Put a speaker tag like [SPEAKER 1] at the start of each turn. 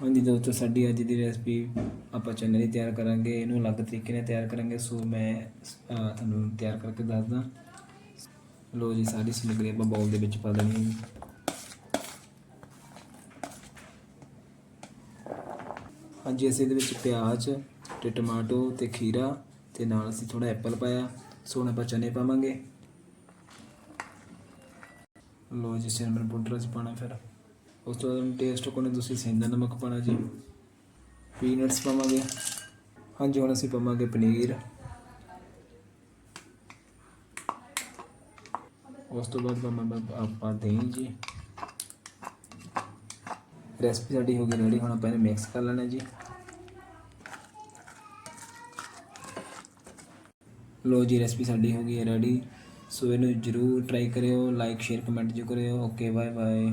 [SPEAKER 1] ਹਾਂਜੀ ਦੋਸਤੋ ਸਾਡੀ ਅੱਜ ਦੀ ਰੈਸਪੀ ਆਪਾਂ ਚਨੇ ਦੀ ਤਿਆਰ ਕਰਾਂਗੇ, ਇਹਨੂੰ ਅਲੱਗ ਤਰੀਕੇ ਨਾਲ ਤਿਆਰ ਕਰਾਂਗੇ। ਸੋ ਮੈਂ ਤੁਹਾਨੂੰ ਤਿਆਰ ਕਰਕੇ ਦੱਸਦਾ। ਲੋ ਜੀ, ਸਾਰੀ ਸਮੱਗਰੀ ਆਪਾਂ ਬਾਉਲ ਦੇ ਵਿੱਚ ਪਾ ਦੇਣੀ ਹੈ। ਹਾਂਜੀ, ਅਸੀਂ ਇਹਦੇ ਵਿੱਚ ਪਿਆਜ਼ ਤੇ ਟਮਾਟੋ ਤੇ ਖੀਰਾ ਤੇ ਨਾਲ ਅਸੀਂ ਥੋੜਾ ਐਪਲ ਪਾਇਆ। ਸੋ ਹੁਣ ਆਪਾਂ ਚਨੇ ਪਾਵਾਂਗੇ। ਲੋ ਜੀ ਸਿਨਮਨ ਪਾਊਡਰ ਅਸੀਂ ਪਾਣਾ ਫਿਰ। ਉਸ ਤੋਂ ਬਾਅਦ ਟੇਸਟ ਕੋਨੇ ਤੁਸੀਂ ਸਿੰਦਾ ਨਮਕ ਪਾਣਾ ਜੀ। ਪੀਨਟਸ ਪਾਵਾਂਗੇ। ਹਾਂਜੀ, ਹੁਣ ਅਸੀਂ ਪਾਵਾਂਗੇ ਪਨੀਰ। ਉਸ ਤੋਂ ਬਾਅਦ ਪਾਵਾਂਗੇ ਆਪਾਂ ਦਹੀਂ ਜੀ। ਰੈਸਪੀ ਸਾਡੀ ਹੋ ਗਈ ਰੈਡੀ ਹੁਣ ਆਪਾਂ ਇਹਨੂੰ ਮਿਕਸ ਕਰ ਲੈਣਾ ਜੀ। ਲੋ ਜੀ ਰੈਸਪੀ ਸਾਡੀ ਹੋ ਗਈ ਹੈ ਰੈਡੀ ਸੋ ਇਹਨੂੰ ਜਰੂਰ ਟਰਾਈ ਕਰਿਓ ਲਾਈਕ ਸ਼ੇਅਰ ਕਮੈਂਟ ਜੋ ਕਰਿਓ। Okay bye bye